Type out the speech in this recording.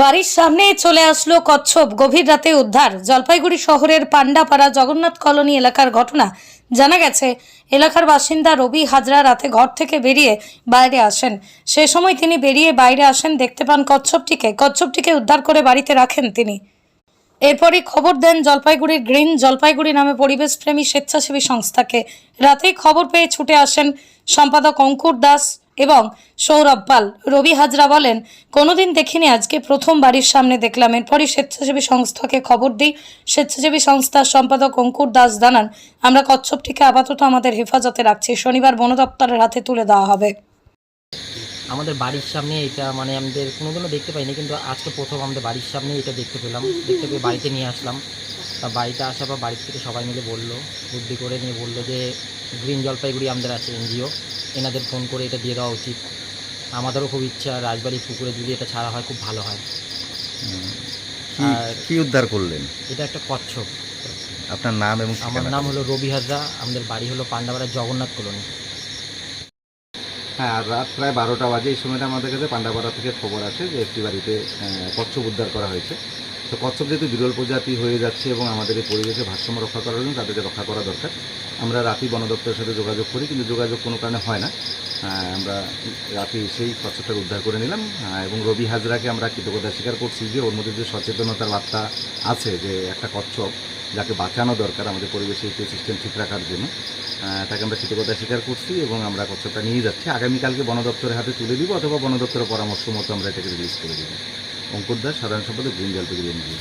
বাড়ির সামনে চলে আসলো কচ্ছপ। গভীর রাতে উদ্ধার। জলপাইগুড়ি শহরের পাণ্ডাপাড়া জগন্নাথ কলোনি এলাকার ঘটনা জানা গেছে। এলাকার বাসিন্দা রবি হাজরা রাতে ঘর থেকে বেরিয়ে বাইরে আসেন। সে সময় তিনি বেরিয়ে বাইরে আসেন, দেখতে পান কচ্ছপটিকে। কচ্ছপটিকে উদ্ধার করে বাড়িতে রাখেন তিনি। এরপরই খবর দেন জলপাইগুড়ির গ্রিন জলপাইগুড়ি নামে পরিবেশপ্রেমী স্বেচ্ছাসেবী সংস্থাকে। রাতেই খবর পেয়ে ছুটে আসেন সম্পাদক অঙ্কুর দাস এবং সৌরভ পাল। রবি হাজরা বলেন, কোনোদিন দেখিনি, আজকে প্রথম বাড়ির সামনে দেখলাম। এরপরই স্বেচ্ছাসেবী সংস্থাকে খবর দিই। স্বেচ্ছাসেবী সংস্থার সম্পাদক অঙ্কুর দাস জানান, আমরা কচ্ছপটিকে আপাতত আমাদের হেফাজতে রাখছি। শনিবার বন দপ্তরের হাতে তুলে দেওয়া হবে। আমাদের বাড়ির সামনে এটা মানে আমাদের কোনোদিনও দেখতে পাইনি কিন্তু আজকে প্রথম আমাদের বাড়ির সামনে এটা দেখতে পেলাম। দেখতে পেয়ে বাড়িতে নিয়ে আসলাম। তা বাড়িতে আসার পর বাড়ির থেকে সবাই মিলে বলল বুদ্ধি করে নিয়ে বলল যে গ্রিন জলপাইগুড়ি আমাদের আছে এনজিও। এনাদের ফোন করে এটা দিয়ে দেওয়া উচিত। আমাদেরও খুব ইচ্ছা রাজবাড়ির পুকুরে যদি এটা ছাড়া হয় খুব ভালো হয়। আর- কি উদ্ধার করলেন? এটা একটা কচ্ছপ। আপনার নাম এবং আমার নাম হলো রবি হাজরা আমাদের বাড়ি হলো পান্ডাপাড়া জগন্নাথ কলোনি। হ্যাঁ আর রাত প্রায় বারোটা বাজে। এই সময়টা আমাদের কাছে পান্ডাপাড়া থেকে খবর আসে যে একটি বাড়িতে কচ্ছপ উদ্ধার করা হয়েছে। তো কচ্ছপ যেহেতু বিরল প্রজাতি হয়ে যাচ্ছে এবং আমাদের এই পরিবেশে ভারসাম্য রক্ষা করার জন্য তাদেরকে রক্ষা করা দরকার, আমরা রাতি বন দপ্তরের সাথে যোগাযোগ করি, কিন্তু যোগাযোগ কোনো কারণে হয় না। আমরা রাতে সেই কচ্ছপটাকে উদ্ধার করে নিলাম। এবং রবি হাজরাকে আমরা কৃতজ্ঞতা স্বীকার করছি যে ওর মধ্যে যে সচেতনতার বার্তা আছে যে একটা কচ্ছপ যাকে বাঁচানো দরকার, আমাদের পরিবেশে ইকো সিস্টেম ঠিক রাখার জন্য তাকে আমরা কৃতজ্ঞতা স্বীকার করছি এবং আমরা কচ্ছপটা নিয়ে যাচ্ছি। আগামীকালকে বন দপ্তরের হাতে তুলে দিব অথবা বন দপ্তরের পরামর্শ মতো আমরা এটাকে রিলিজ করে দিব। অঙ্কুর দাস, সাধারণ সম্পাদক, গ্রিন জলপাইগুড়ি এনজিও